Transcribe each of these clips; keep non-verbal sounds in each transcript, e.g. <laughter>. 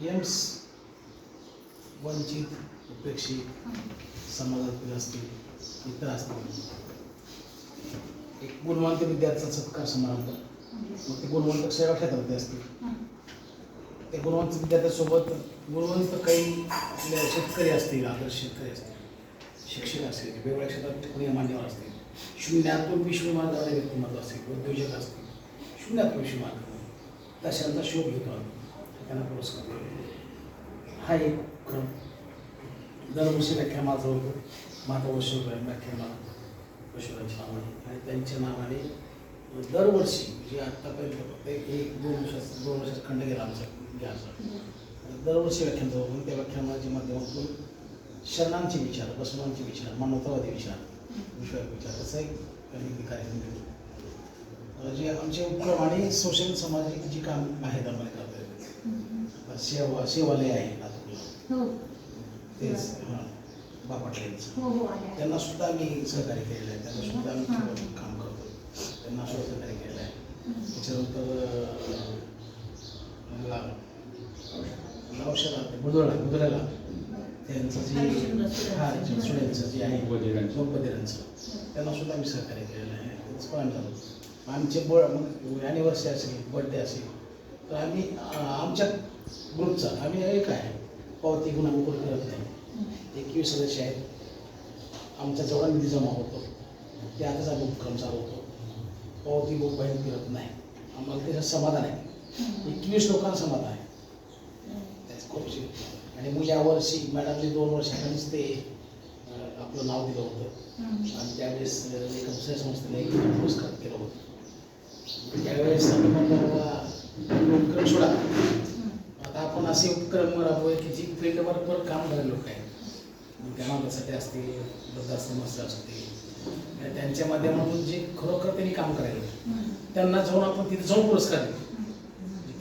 AIIMS वंचित उपेक्षित समाजातील असतील इतर असतील. एक गुणवंत विद्यार्थ्यांचा सत्कार समारंभ. मग ते गुणवंत सेवा क्षेत्रातले असतील. ते गुणवंत विद्यार्थ्यांसोबत गुणवंत काही शेतकरी असतील आदर्श शेतकरी असतील शिक्षक असतील वेगवेगळ्या क्षेत्रात कोणी मान्यवर असतील शून्यातून विश्व मार्गाने व्यक्तिमत्व असतील उद्योजक असतील शून्यातून विश्व मार्ग तशांचा शोध घेतो आम्ही. त्यांना पुरस्कार देतो. हा एक उपक्रम दरवर्षी व्याख्यामाचा माझं माता माझा व्याख्यामा व्याख्या मला पशुरांच्या नावाने आणि त्यांच्या नावाने दरवर्षी म्हणजे जे आत्तापर्यंत फक्त एक दोन वर्षात दोन वर्षात खंड गेला आमचा गॅसचा दरवर्षी व्याख्यान जाऊ म्हणून त्या व्याख्यानाच्या माध्यमातून शरणांचे विचार बसवांचे विचार मानवतावादी विचार विश्वास विचार असा एक कार्यक्रम घेतो जे आमचे उपक्रम आणि सोशल सामाजिक जी काम आहेत आम्हाला सेवा सेवालय आहे लातूरला हो. तेच. हां. बापाटलेंचं हो हो त्यांना सुद्धा आम्ही सहकार्य केलेलं आहे. त्यांना सुद्धा आम्ही. थोडं काम करतो. त्यांना सुद्धा सहकार्य केलेलं आहे. त्याच्यानंतर अं, ला औषधा बुधळा बुधळ्याला त्यांचं जे हा स्टुडंटचं जे आहे. उपबधिरांचं त्यांना सुद्धा आम्ही सहकार्य केलेलं आहे. तेच पण झालं. आमचे बळ मग ॲनिव्हर्सरी असेल बर्थडे असेल तर आम्ही आमच्या ग्रुपचा. आम्ही एक आहे. पावती गुन्हा मुकुट करत नाही. एकवीस सदस्य आहेत. आमचा जेवढा निधी जमा होतो. त्यातच आम्ही उपक्रम चालवतो. पावती बुक बाहेर फिरत नाही. आम्हाला त्याच्यात समाधान आहे. एकवीस लोकांना समाधान आहे. त्याच खूपशी आणि मग यावर्षी मॅडमने दोन वर्षाखालीच ते आपलं नाव दिलं होतं. आणि त्यावेळेस एका दुसऱ्या संस्थेने एक पुरस्कार केलं होतं. त्यावेळेस आम्ही म्हणलं बाबा उपक्रम सोडा. आता आपण असे उपक्रम राबवूया की जी फील्डवर पण काम करायला लोक आहेत मागासाठी असतील वृद्धाश्रमस्थ असतील त्यांच्या माध्यमातून जे खरोखर त्यांनी काम करायला त्यांना जाऊन आपण तिथे जाऊन पुरस्कार देऊ.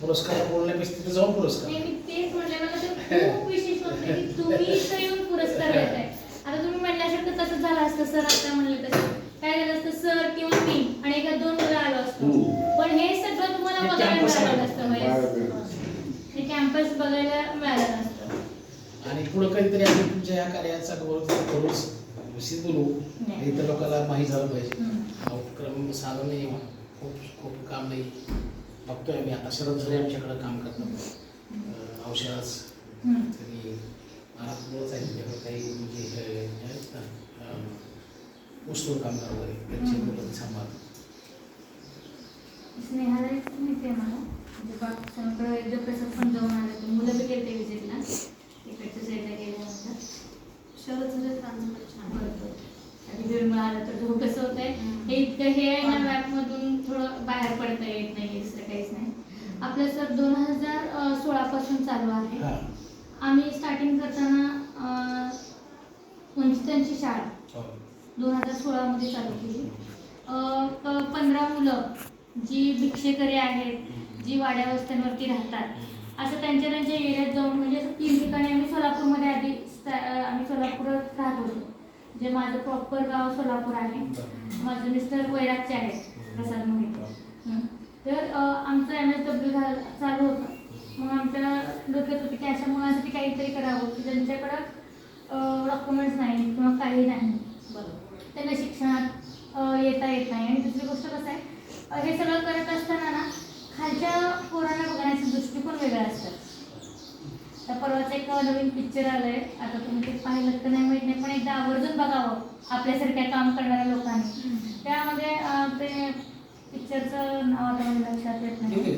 पुरस्कार बोलण्यापेक्षा तिथे जाऊन पुरस्कार. नाही, मी तेच म्हणले मला ते खूप विशेष वाटलं की तुम्ही इथं येऊन पुरस्कार देताय. आता तुम्ही म्हणल्यासारखं तसं झालं असतं सर आता म्हणले तसं. काय झालं असतं सर किंवा मी आणि एका दोन मुलं आलो असतो. पण हे सगळं तुम्हाला हे बघायला मिळालं आहे. कॅम्पस बघायला मिळालं नसतं. आणि पुढं कधीतरी आम्ही तुमच्या या कार्याचा गौरव करूच निश्चित बोलू. इतर लोकांना माहीत झालं पाहिजे. हा उपक्रम साधन नाही खूप खूप काम नाही. बघतोय आम्ही. आता शरद झरे आमच्याकडे काम करतात. हम्म. तरी महाराष्ट्रच आहे तुझ्याकडे काही म्हणजे आहेत ना ऊसतोड कामगार वगैरे. त्यांचे. मुलं सांभाळ स्नेहाला आहे म्हणजे जो प्रसाद पण जाऊन आले होते. मुलं बी गेले विजिटला इकडच्या साईडला छान. आणि वेळ मिळाला तर तो कसं होतंय हम्म. हे इतकं हे आहे ना मॅपमधून थोडं बाहेर पडता येत नाही दुसरं काहीच नाही. आपलं सर दोन हजार सोळापासून चालू आहे. हां. आम्ही स्टार्टिंग करताना वंचितांची शाळा. हो. दोन हजार सोळामध्ये चालू केली. पंधरा मुलं जी भिक्षेकरी आहेत जी वाड्या वस्त्यांवरती राहतात. असं त्यांच्या त्यांच्या एरियात जाऊन म्हणजे असं तीन ठिकाणी आम्ही सोलापूरमध्ये आधी आम्ही सोलापुरात राहत होतो. जे माझं प्रॉपर गाव सोलापूर आहे. माझं मिस्टर वैरागचे आहेत प्रसाद मोहिते हं. तर आमचं एम एस डब्ल्यू चालू होतं. मग आमच्या डोक्यात होती की अशा मुलांसाठी काहीतरी करावं की ज्यांच्याकडं डॉक्युमेंट्स नाही किंवा काही नाही. बरोबर. त्यांना शिक्षणात येता येत नाही. आणि दुसरी गोष्ट कसं आहे हे सगळं करत खालच्या पोरांना बघण्याचे दृष्टिकोन वेगळे असतात तर परवाच एक नवीन पिक्चर आलंय. आता तुम्ही ते पाहिलं तर नाही माहीत नाही पण एकदा आवर्जून बघावं. आपल्यासारख्या काम करणाऱ्या लोकांनी. त्यामध्ये ते पिक्चरचं नाव आता मला लक्षात येत नाही.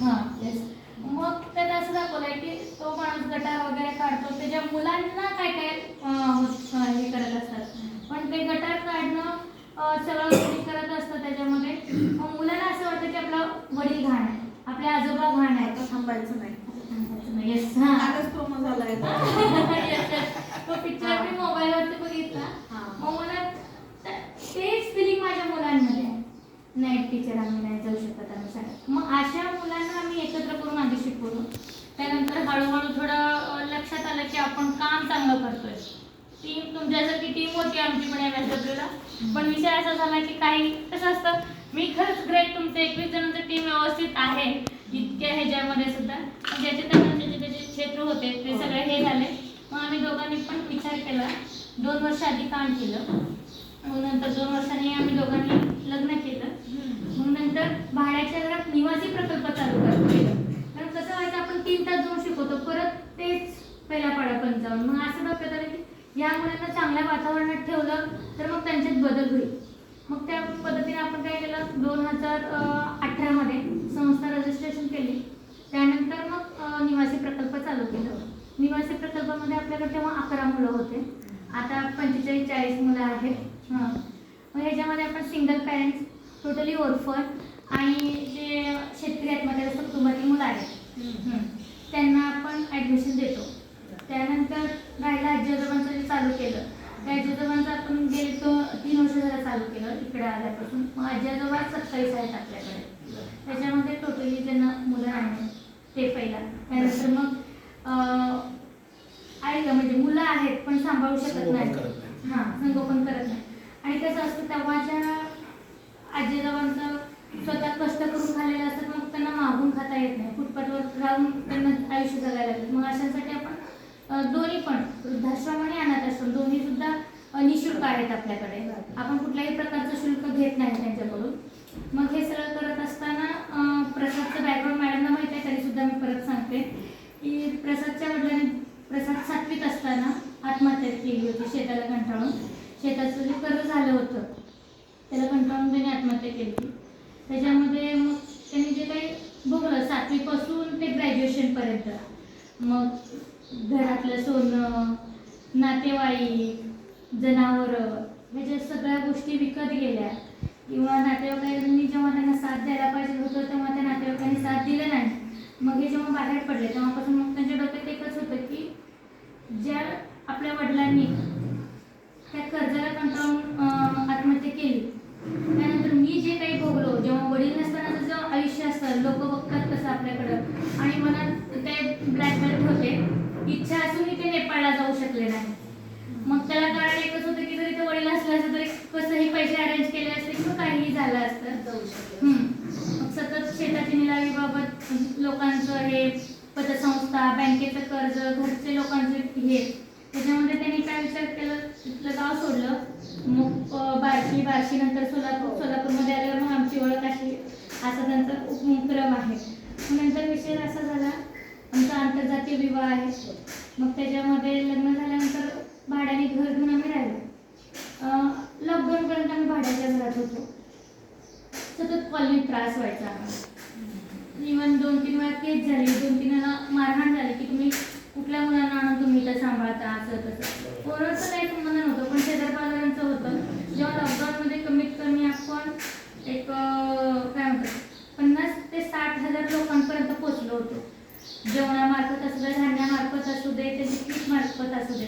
हां. येस मग त्यात असं दाखवलंय की तो माणूस गटार वगैरे काढतो. त्याच्या मुलांना काय काय हे करत असतात. पण ते गटार काढणं सगळं कोणी करत असतं त्याच्यामध्ये मग मुलांना असं वाटतं की आपला वडील घाण आहे आपले आजोबा घाण आता आहेत थांबायचं नाही. येस हां. कालच प्रोमो झालाय. <laughs> तो पिक्चर मी मोबाईलवरती बघितला. हा. मग मला त- तेच फिलिंग माझ्या मुलांमध्ये आहे. नाही टीचर आम्ही नाही जाऊ शकत आम्ही शाळेत मग अशा मुलांना आम्ही एकत्र करून आधी शिकवलो त्यानंतर हळूहळू थोडं लक्षात आलं की आपण काम चांगलं करतोय. टीम तुमच्यासारखी टीम होती आमची पण एम एस डब्ल्यूला पण विषय असा झाला की काही कसं असतं मी खरंच ग्रेट तुमचं एकवीस जणांचं टीम व्यवस्थित आहे. इतक्या ह्याच्यामध्ये सुद्धा. ज्याचे त्याचे त्याचे क्षेत्र होते ते सगळे हे झाले. मग आम्ही दोघांनी पण विचार केला. दोन वर्ष आधी काम केलं. मग नंतर दोन वर्षांनी आम्ही दोघांनी लग्न केलं. मग नंतर भाड्याच्या घरात निवासी प्रकल्प चालू कर- केलं कारण कसं व्हायचं आपण तीन तास जाऊन शिकवतो. परत तेच पहिला पाडा पंचावन्न मग असं डोक्यात आलं की या मुलांना चांगल्या वातावरणात ठेवलं तर मग त्यांच्यात बदल होईल मग त्या पद्धतीने आपण दोन हजार अठरामध्ये संस्था रजिस्ट्रेशन केली. त्यानंतर मग निवासी प्रकल्प चालू केलं. निवासी प्रकल्पामध्ये आपल्याकडे तेव्हा अकरा मुलं होते. आता पंचेचाळीस चाळीस मुलं आहेत. हां. मग ह्याच्यामध्ये आपण सिंगल पॅरेंट्स टोटली ओरफन आणि जे शेतकरी आत्महत्याग्रस्त कुटुंबातील मुलं आहेत. त्यांना आपण ॲडमिशन देतो. त्यानंतर राहिला आजी आजोबांचं जे चालू केलं. आजी आजोबांचं आपण गेले तो तीन वर्ष झालं चालू केलं इकडे आल्यापासून. मग आजी आजोबा सत्तावीस आहेत आपल्याकडे. त्याच्यामध्ये टोटली ज्यांना मुलं आहेत ते पहिला. त्यानंतर मग आहे का म्हणजे मुलं आहेत पण सांभाळू शकत नाही. हां संगोपन करत नाही. आणि कसं असतं तेव्हाच्या आजीबाबांचं स्वतः कष्ट करून खाल्लेलं असतं मग त्यांना मागून खाता येत नाही. फुटपाथवर राहून त्यांना आयुष्य जगायला लागतं. मग अशांसाठी दोन्ही पण वृद्धाश्रम आणि अनाथाश्रम दोन्ही सुद्धा निशुल्क आहेत आपल्याकडे. आपण कुठल्याही प्रकारचं शुल्क घेत नाही त्यांच्याकडून. मग हे सगळं करत असताना प्रसादचं बॅकग्राऊंड मॅडमला माहिती आहे तरी सुद्धा मी परत सांगते. की प्रसादच्या वडिलांनी प्रसाद सातवीत असताना आत्महत्या केली होती शेताला कंटाळून. शेताचं जे कर्ज झालं होतं त्याला कंटाळून त्याने आत्महत्या केली होती. त्याच्यामध्ये मग त्यांनी जे काही भोगलं सातवीपासून ते ग्रॅज्युएशनपर्यंत मग घरातलं सोनं नातेवाईक जनावरं ह्याच्या सगळ्या गोष्टी विकत गेल्या. किंवा नातेवाईकांनी जेव्हा त्यांना साथ द्यायला पाहिजे होतं तेव्हा त्या नातेवाईकांनी साथ दिलं नाही. मग हे जेव्हा बाहेर पडले तेव्हापासून मग त्यांच्या डोक्यात एकच होतं की ज्या आपल्या वडिलांनी त्या कर्जाला कंटाळून आत्महत्या केली त्यानंतर मी जे काही भोगलो जेव्हा वडील नसतात जे आयुष्य असतं लोक बघतात कसं आपल्याकडं आणि मनात ते ब्लॅक बेल्ट होते इच्छा असूनही ते नेपाळला जाऊ शकले नाही मग त्याला कारण एकच होतं की जरी ते वडील असलं असतं तरी कसंही पैसे अरेंज केले असते किंवा काहीही झालं असतं जाऊ शकतो हम्म. मग सतत शेताची निलावीबाबत लोकांचं हे पतसंस्था बँकेचं कर्ज घरचे लोकांचे हे त्याच्यामध्ये त्यांनी काय विचार केलं तिथलं गाव सोडलं. मग बार्शी बार्शी नंतर सोलापूर सोलापूरमध्ये आल्यावर मग आमची ओळख अशी असा त्यांचा उपक्रम आहे. नंतर विषय असा झाला आमचा आंतरजातीय विवाह आहे. मग त्याच्यामध्ये लग्न झाल्यानंतर भाड्याने घर घेऊन आम्ही राहिलो. लॉकडाऊनपर्यंत आम्ही भाड्याच्या घरात होतो. सतत कॉलनी त्रास व्हायचा. इव्हन दोन तीन वेळा केस झाली दोन तीन वेळा मारहाण झाली की तुम्ही कुठल्या मुलांना आणून तुम्ही इथं सांभाळता असं तसं? पोराचं काही संबंध नव्हतं पण शेजार पाजारांचं होतं. जेव्हा लॉकडाऊनमध्ये कमीत कमी आपण एक काय म्हणतात पन्नास ते साठ हजार लोकांपर्यंत पोचलो होतो. जेवणामार्फत असू दे धान्यामार्फत असू दे त्याची किट मार्फत असू दे.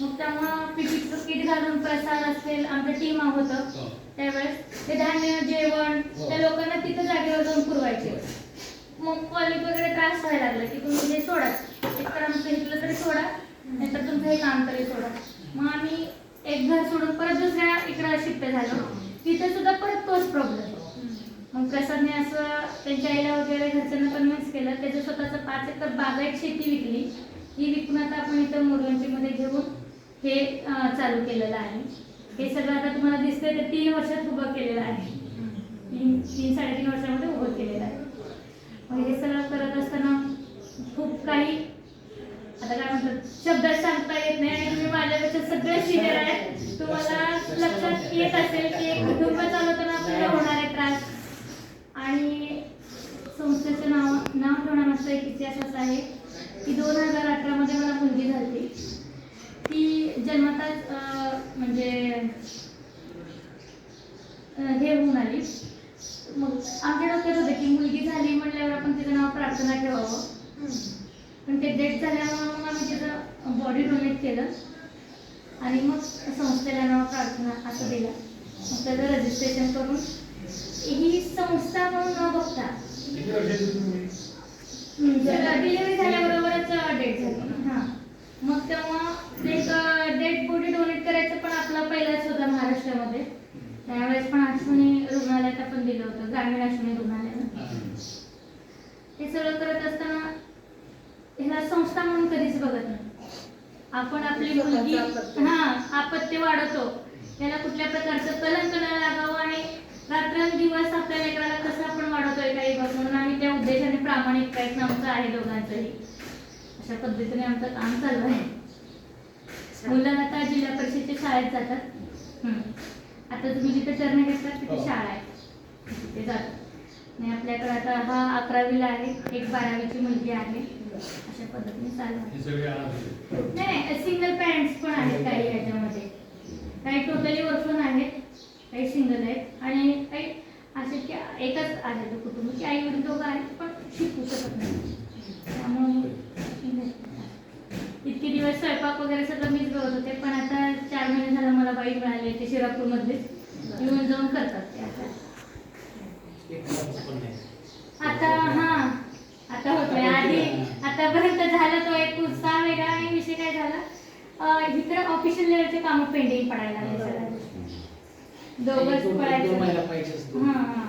मग तेव्हा पीपीचं किट घालून प्रसाद असेल आमचं टीम होतं त्यावेळेस ते धान्य जेवण त्या लोकांना तिथं जागेवर जाऊन पुरवायचे. मग कॉलेज वगैरे त्रास व्हायला लागला की तुम्ही हे सोडा. तर आमचं इथलं तरी सोडा नाहीतर तुमचं हे काम तरी सोडा. मग आम्ही एक घर सोडून परत दुसऱ्या इकडं शिफ्ट झालो. तिथे सुद्धा परत तोच प्रॉब्लेम मग प्रसादने असं त्यांच्या आईला वगैरे घरच्यांना कन्व्हिन्स केलं. त्याचं स्वतःचं पाच एकर बागायत शेती विकली. ही विकून आता आपण इथं मोरवंचीमध्ये घेऊन हे चालू केलेलं आहे. हे सगळं आता तुम्हाला दिसतंय ते तीन वर्षात उभं केलेलं आहे. तीन तीन साडेतीन वर्षामध्ये उभं केलेलं आहे. मग हे सगळं करत असताना खूप काही आता काय म्हणतात शब्दात सांगता येत नाही आणि तुम्ही माझ्यापेक्षा सगळे सिनियर आहे तुम्हाला लक्षात येत असेल की एक कुटुंब चालवताना आपल्याला होणारे त्रास आणि संस्थेचं नाव नाव ठेवण्यामागचा एक इतिहास असा आहे की दोन हजार अठरामध्ये मला मुलगी झाली. ती जन्मताच म्हणजे हे होऊन आली. मग आमच्या डोक्यात होतं की मुलगी झाली म्हटल्यावर आपण तिचं नाव प्रार्थना ठेवावं. पण ते डेट झाल्यामुळे मग आम्ही तिचं बॉडी डोनेट केलं. आणि मग संस्थेला नाव प्रार्थना असं दिलं. मग त्याचं रजिस्ट्रेशन करून ही संस्था म्हणून न बघता. डिलिव्हरी झाल्याबरोबरच डेट झाली. हां. मग तेव्हा एक डेट बॉडी डोनेट करायचं पण आपला पहिलाच होता महाराष्ट्रामध्ये त्यावेळेस पण अश्विनी रुग्णालयात आपण दिलं होतं ग्रामीण अश्विनी रुग्णालयाला हे सगळं करत असताना ह्याला संस्था म्हणून कधीच बघत नाही आपण आपली मुलगी. हा अपत्य वाढवतो. त्याला कुठल्या प्रकारचं कलंक न लागावं आणि रात्रंदिवस आपल्या लेकराला कसं आपण वाढवतोय काही बघ म्हणून आम्ही त्या उद्देशाने प्रामाणिक प्रयत्न आमचा आहे दोघांचंही. अशा पद्धतीने आमचं काम चालू आहे. मुलं आता जिल्हा परिषदेच्या शाळेत जातात. हम्म. आता तुम्ही जिथे टर्न घेतलात तिथे हो. शाळा आहे. तिथे जातात. आणि आपल्याकडे आता हा अकरावीला आहे एक बारावीची मुलगी आहे. अशा पद्धतीने चालू आहे. नाही नाही सिंगल पॅरेंट्स पण आहेत काही याच्यामध्ये. काही टोटली orphan आहेत काही सिंगल आहेत. आणि काही असे की एकच आहे तो कुटुंब की आई वडील दोघं आहेत पण शिकू शकत नाही. त्यामुळे इतके दिवस स्वयंपाक वगैरे सगळं मीच बघत होते पण आता चार महिने झालं मला बाई मिळाली ते शिरापूरमधलेच. येऊन जाऊन करतात ते आता एक मुलाचं पण नाही आता हा आता होतोय आधी आतापर्यंत झालं तो एक उत्साह वेगळा आणि विषय काय झाला? इकडे ऑफिशियल लेवलचे कामं पेंडिंग पडायला लागले पडायचं हा हा.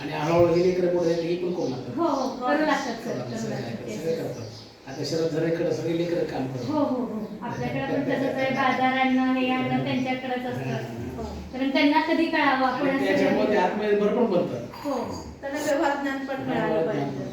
आणि हळूहळू गेली इकडे पुढे हे पण कोण लागतं हो हो करू लागतात सर करू सगळे लागतात ते. सगळे करतात. आता शरद झरेकडे सगळे लेकर काम करतात. हो हो हो. आपल्याकडे पण तसंच आहे बाजार आणणं हे आणणं त्यांच्याकडेच असतं. कारण त्यांना कधी कळावं आपण त्याच्यामुळे ते सगळं- आत्मनिर्भर पण बनतात. हो. त्यांना व्यवहार ज्ञान पण मिळालं पाहिजे.